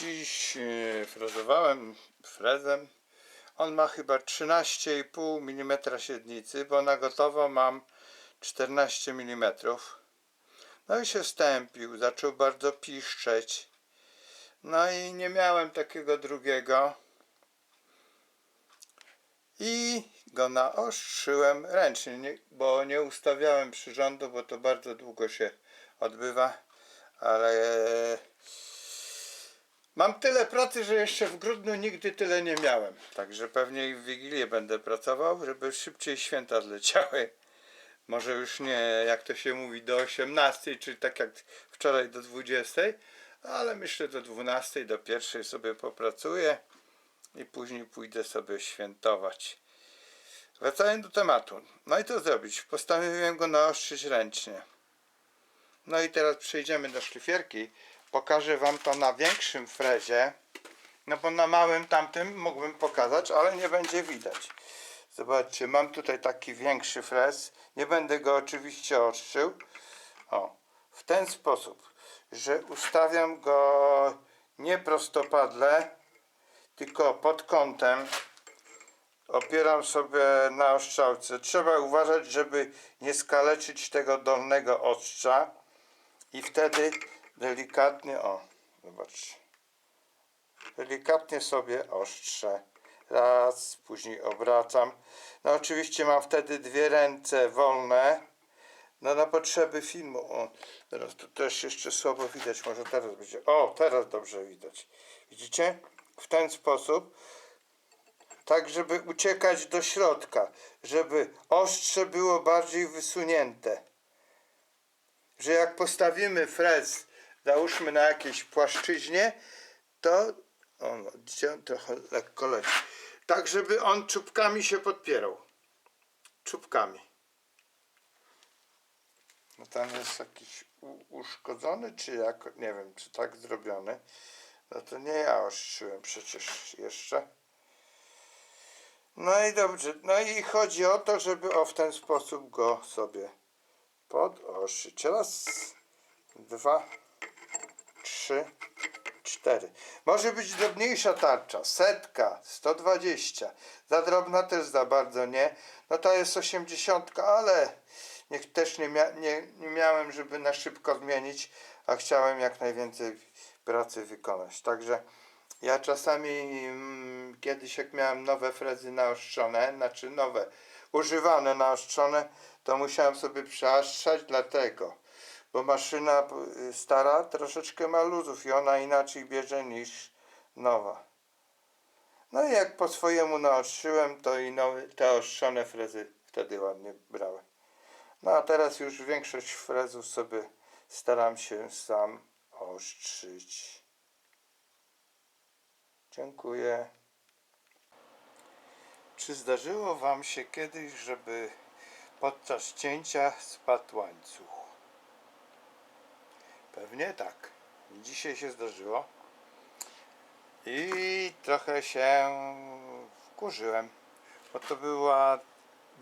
Dziś e, frezowałem frezem. On ma chyba 13,5 mm średnicy, bo na gotowo mam 14 mm. No i się stępił, zaczął bardzo piszczeć. No i nie miałem takiego drugiego. I go naostrzyłem ręcznie, nie, bo nie ustawiałem przyrządu, bo to bardzo długo się odbywa, ale mam tyle pracy, że jeszcze w grudniu nigdy tyle nie miałem. Także pewnie i w Wigilię będę pracował, żeby szybciej święta zleciały. Może już nie, jak to się mówi, do 18, czy tak jak wczoraj do 20, ale myślę do 12, do 1 sobie popracuję i później pójdę sobie świętować. Wracając do tematu. No i co zrobić? Postanowiłem go naostrzyć ręcznie. No i teraz przejdziemy do szlifierki. Pokażę Wam to na większym frezie. No bo na małym tamtym mógłbym pokazać, ale nie będzie widać. Zobaczcie, mam tutaj taki większy frez. Nie będę go oczywiście ostrzył. O, w ten sposób, że ustawiam go nie prostopadle, tylko pod kątem. Opieram sobie na ostrzałce. Trzeba uważać, żeby nie skaleczyć tego dolnego ostrza. I wtedy delikatnie, o, zobaczcie. Delikatnie sobie ostrzę. Raz, później obracam. No oczywiście mam wtedy dwie ręce wolne. No na potrzeby filmu. O, teraz tu też jeszcze słabo widać. Może teraz będzie. O, teraz dobrze widać. Widzicie? W ten sposób. Tak, żeby uciekać do środka. Żeby ostrze było bardziej wysunięte. Że jak postawimy frez, załóżmy na jakiejś płaszczyźnie, to on trochę lekko leci. Tak, żeby on czubkami się podpierał. Czubkami. No tam jest jakiś uszkodzony, czy jak, nie wiem, czy tak zrobiony. No to nie ja ostrzyłem przecież jeszcze. No i dobrze, no i chodzi o to, żeby o w ten sposób go sobie podostrzyć. Raz, dwa, trzy, cztery. Może być drobniejsza tarcza, setka, 120. Za drobna też za bardzo nie. No to jest 80, ale niech też nie, mia nie, nie miałem, żeby na szybko zmienić, a chciałem jak najwięcej pracy wykonać. Także ja czasami mm, kiedyś jak miałem nowe frezy naostrzone, znaczy nowe, używane naostrzone, to musiałem sobie przeaszczać dlatego, bo maszyna y, stara troszeczkę ma luzów i ona inaczej bierze niż nowa. No i jak po swojemu naostrzyłem, to i nowe, te ostrzone frezy wtedy ładnie brały. No a teraz już większość frezów sobie staram się sam ostrzyć. Dziękuję. Czy zdarzyło Wam się kiedyś, żeby podczas cięcia spadł łańcuch? Pewnie tak. Dzisiaj się zdarzyło. I trochę się wkurzyłem, bo to była,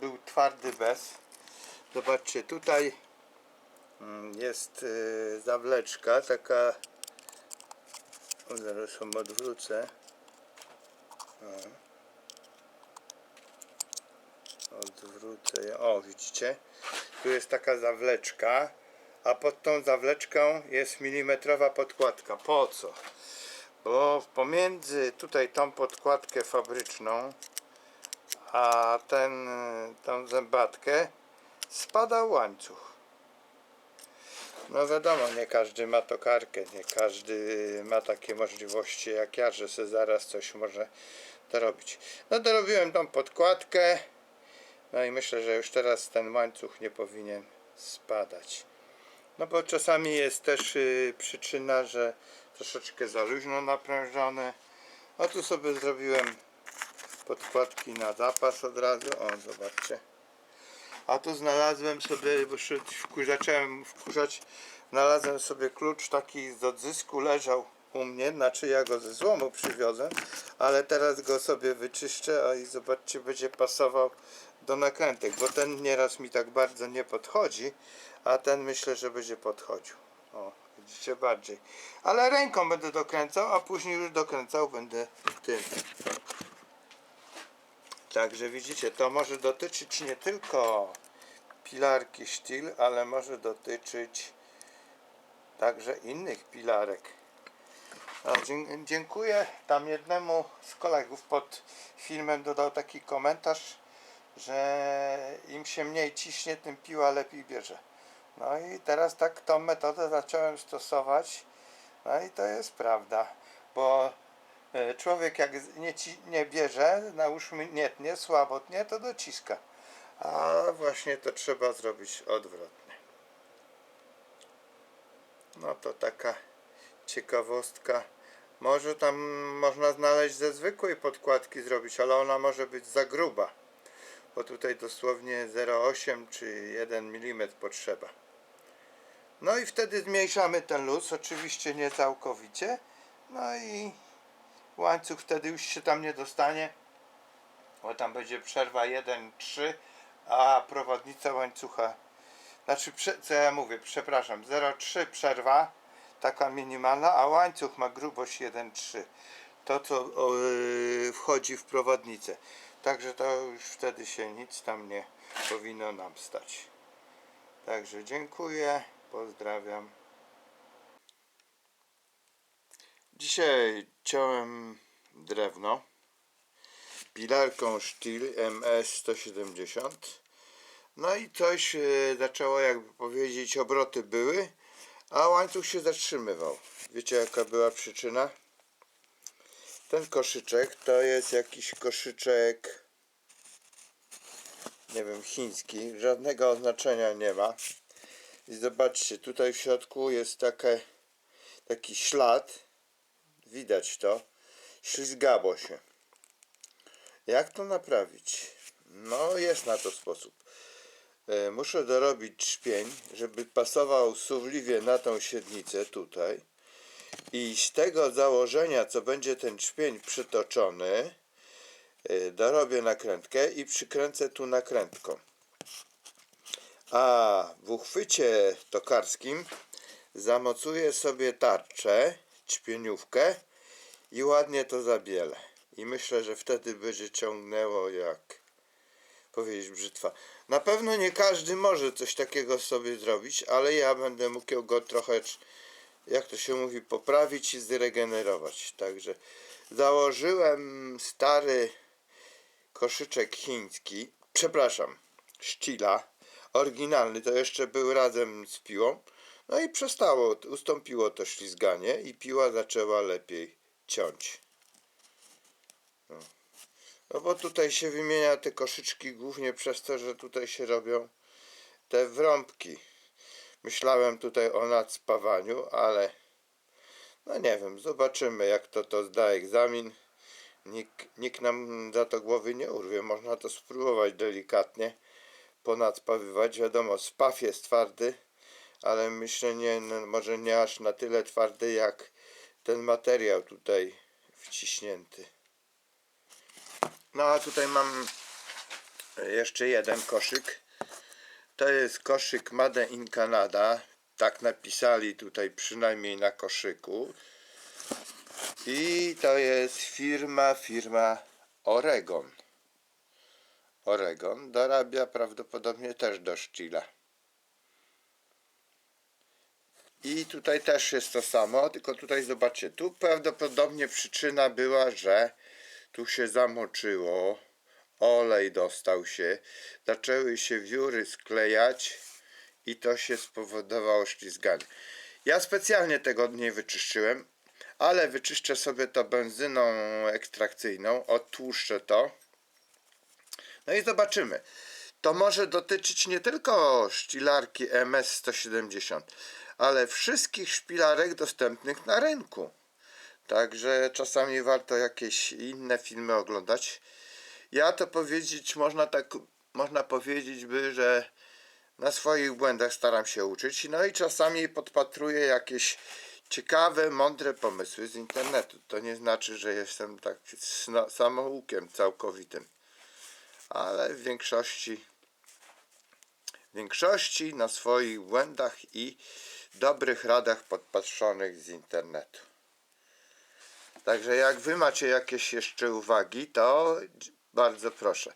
był twardy bez. Zobaczcie, tutaj mm, jest y, zawleczka, taka o, zaraz ją odwrócę. Odwrócę. O, widzicie? Tu jest taka zawleczka, a pod tą zawleczką jest milimetrowa podkładka. Po co? Bo pomiędzy tutaj tą podkładkę fabryczną, a ten, tą zębatkę spada łańcuch. No wiadomo, nie każdy ma tokarkę, nie każdy ma takie możliwości jak ja, że sobie zaraz coś może dorobić. No dorobiłem tą podkładkę, no i myślę, że już teraz ten łańcuch nie powinien spadać. No bo czasami jest też y, przyczyna, że troszeczkę za luźno naprężone. O tu sobie zrobiłem podkładki na zapas od razu. O, zobaczcie. A tu znalazłem sobie, bo się wkur- zacząłem wkurzać, znalazłem sobie klucz taki z odzysku, leżał u mnie, znaczy ja go ze złomu przywiozłem, ale teraz go sobie wyczyszczę a i zobaczcie, będzie pasował do nakrętek, bo ten nieraz mi tak bardzo nie podchodzi, a ten myślę, że będzie podchodził. O, widzicie bardziej. Ale ręką będę dokręcał, a później już dokręcał będę tym. Także widzicie, to może dotyczyć nie tylko pilarki sztil, ale może dotyczyć także innych pilarek. Dziękuję tam jednemu z kolegów pod filmem dodał taki komentarz, że im się mniej ciśnie, tym piła lepiej bierze. No i teraz tak tą metodę zacząłem stosować. No i to jest prawda, bo e, człowiek jak nie, ci, nie bierze, nałóżmy nie tnie, słabo tnie, to dociska. A właśnie to trzeba zrobić odwrotnie. No to taka ciekawostka. Może tam można znaleźć ze zwykłej podkładki zrobić, ale ona może być za gruba. Bo tutaj dosłownie 0,8 czy 1 mm potrzeba. No i wtedy zmniejszamy ten luz, oczywiście nie całkowicie. No i łańcuch wtedy już się tam nie dostanie, bo tam będzie przerwa 1,3, a prowadnica łańcucha, znaczy, co ja mówię, przepraszam, 0,3 przerwa, taka minimalna, a łańcuch ma grubość 1,3. To, co yy, wchodzi w prowadnicę. Także to już wtedy się nic tam nie powinno nam stać. Także dziękuję, pozdrawiam. Dzisiaj ciąłem drewno pilarką Stihl MS-170. No i coś e, zaczęło, jakby powiedzieć, obroty były, a łańcuch się zatrzymywał. Wiecie, jaka była przyczyna? Ten koszyczek to jest jakiś koszyczek, nie wiem, chiński, żadnego oznaczenia nie ma. I zobaczcie, tutaj w środku jest takie, taki ślad, widać to, ślizgało się. Jak to naprawić? No, jest na to sposób. E, Muszę dorobić szpień, żeby pasował suwliwie na tą siednicę tutaj. I z tego założenia, co będzie ten szpień przytoczony, e, dorobię nakrętkę i przykręcę tu nakrętką. A w uchwycie tokarskim zamocuję sobie tarczę, ćpieniówkę i ładnie to zabielę. I myślę, że wtedy będzie ciągnęło jak powiedzieć brzytwa. Na pewno nie każdy może coś takiego sobie zrobić, ale ja będę mógł go trochę, jak to się mówi, poprawić i zregenerować. Także założyłem stary koszyczek chiński, przepraszam, szcila, oryginalny, to jeszcze był razem z piłą. No i przestało, ustąpiło to ślizganie i piła zaczęła lepiej ciąć. No bo tutaj się wymienia te koszyczki głównie przez to, że tutaj się robią te wrąbki. Myślałem tutaj o nadspawaniu, ale no nie wiem, zobaczymy jak to to zda egzamin. Nikt, nikt nam za to głowy nie urwie. Można to spróbować delikatnie ponadpawywać. Wiadomo, spaw jest twardy, ale myślę nie, no, może nie aż na tyle twardy jak ten materiał tutaj wciśnięty. No a tutaj mam jeszcze jeden koszyk. To jest koszyk Made in Canada. Tak napisali tutaj przynajmniej na koszyku. I to jest firma, firma Oregon. Oregon dorabia prawdopodobnie też do sztila. I tutaj też jest to samo, tylko tutaj zobaczcie, tu prawdopodobnie przyczyna była, że tu się zamoczyło, olej dostał się, zaczęły się wióry sklejać i to się spowodowało ślizganie. Ja specjalnie tego nie wyczyszczyłem, ale wyczyszczę sobie to benzyną ekstrakcyjną, odtłuszczę to. No i zobaczymy. To może dotyczyć nie tylko szpilarki MS-170, ale wszystkich szpilarek dostępnych na rynku. Także czasami warto jakieś inne filmy oglądać. Ja to powiedzieć, można tak, można powiedzieć by, że na swoich błędach staram się uczyć. No i czasami podpatruję jakieś ciekawe, mądre pomysły z internetu. To nie znaczy, że jestem tak samoukiem całkowitym. Ale w większości w większości na swoich błędach i dobrych radach podpatrzonych z internetu. Także jak wy macie jakieś jeszcze uwagi, to bardzo proszę.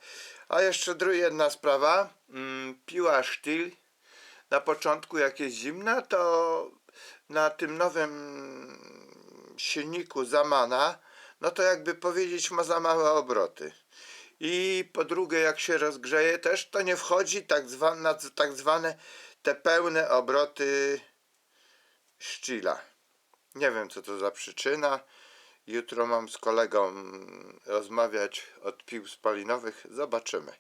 A jeszcze druga jedna sprawa. Mm, piła sztyl. Na początku jak jest zimna, to na tym nowym silniku Zamana, no to jakby powiedzieć ma za małe obroty. I po drugie, jak się rozgrzeje też, to nie wchodzi tak zwane, tak zwane te pełne obroty szczyla. Nie wiem, co to za przyczyna. Jutro mam z kolegą mm, rozmawiać od pił spalinowych. Zobaczymy.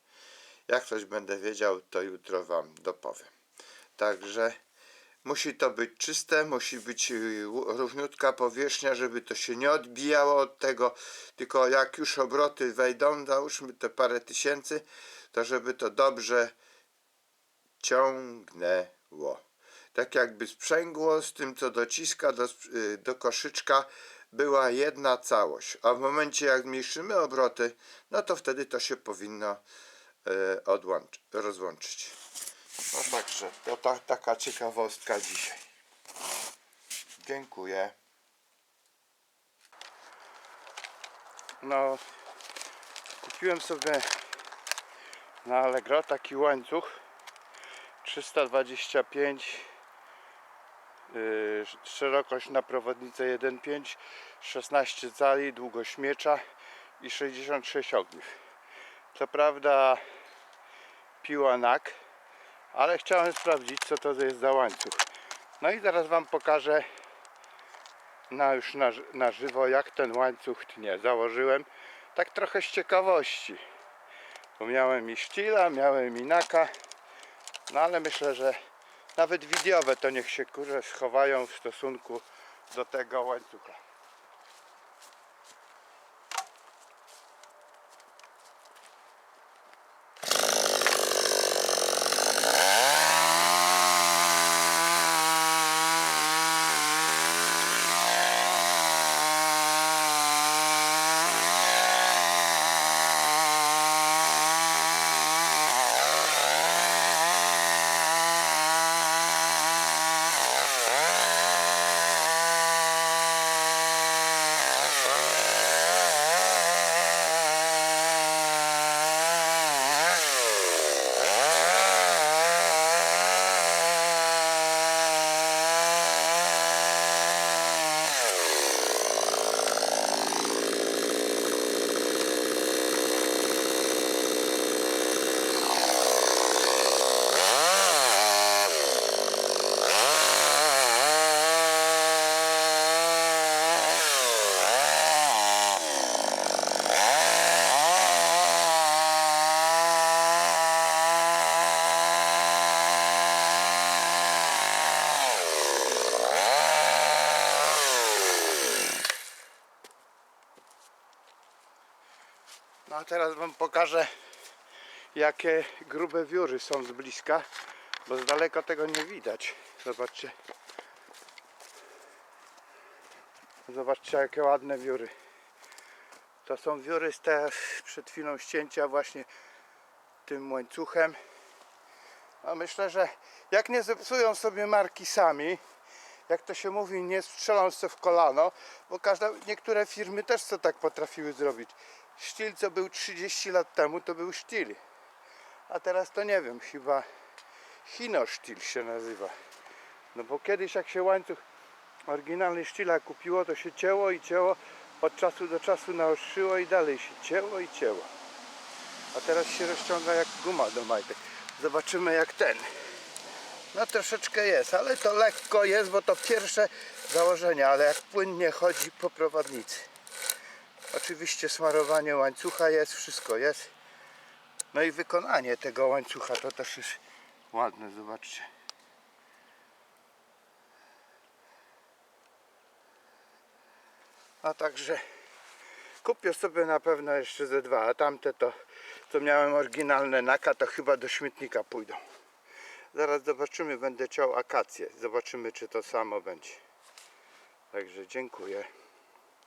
Jak coś będę wiedział, to jutro wam dopowiem. Także musi to być czyste, musi być y, równiutka powierzchnia, żeby to się nie odbijało od tego, tylko jak już obroty wejdą, załóżmy te parę tysięcy, to żeby to dobrze ciągnęło. Tak jakby sprzęgło z tym, co dociska do, y, do koszyczka, była jedna całość. A w momencie, jak zmniejszymy obroty, no to wtedy to się powinno y, rozłączyć. No także, to ta, taka ciekawostka dzisiaj. Dziękuję. No, kupiłem sobie na Allegro taki łańcuch 325 yy, szerokość na prowodnicę 1,5 16 cali, długość miecza i 66 ogniw. Co prawda piła NAK, ale chciałem sprawdzić co to jest za łańcuch. No i zaraz Wam pokażę na już na, na żywo jak ten łańcuch tnie. Założyłem tak trochę z ciekawości. Bo miałem i sztila, miałem i naka. No ale myślę, że nawet widiowe to niech się kurze schowają w stosunku do tego łańcucha. Teraz wam pokażę jakie grube wióry są z bliska, bo z daleka tego nie widać. Zobaczcie. Zobaczcie jakie ładne wióry. To są wióry z te przed chwilą ścięcia właśnie tym łańcuchem. A myślę, że jak nie zepsują sobie marki sami, jak to się mówi, nie strzelą się w kolano, bo niektóre firmy też co tak potrafiły zrobić. Sztil, co był 30 lat temu, to był sztil. A teraz to nie wiem, chyba Hino sztil się nazywa. No bo kiedyś jak się łańcuch oryginalny sztila kupiło, to się cięło i cięło, od czasu do czasu naostrzyło i dalej się cięło i cięło. A teraz się rozciąga jak guma do majtek. Zobaczymy jak ten. No troszeczkę jest, ale to lekko jest, bo to pierwsze założenie, ale jak płynnie chodzi po prowadnicy. Oczywiście smarowanie łańcucha jest, wszystko jest. No i wykonanie tego łańcucha to też jest ładne, zobaczcie. A także kupię sobie na pewno jeszcze ze dwa, a tamte to, co miałem oryginalne naka, to chyba do śmietnika pójdą. Zaraz zobaczymy, będę ciął akację. Zobaczymy, czy to samo będzie. Także dziękuję.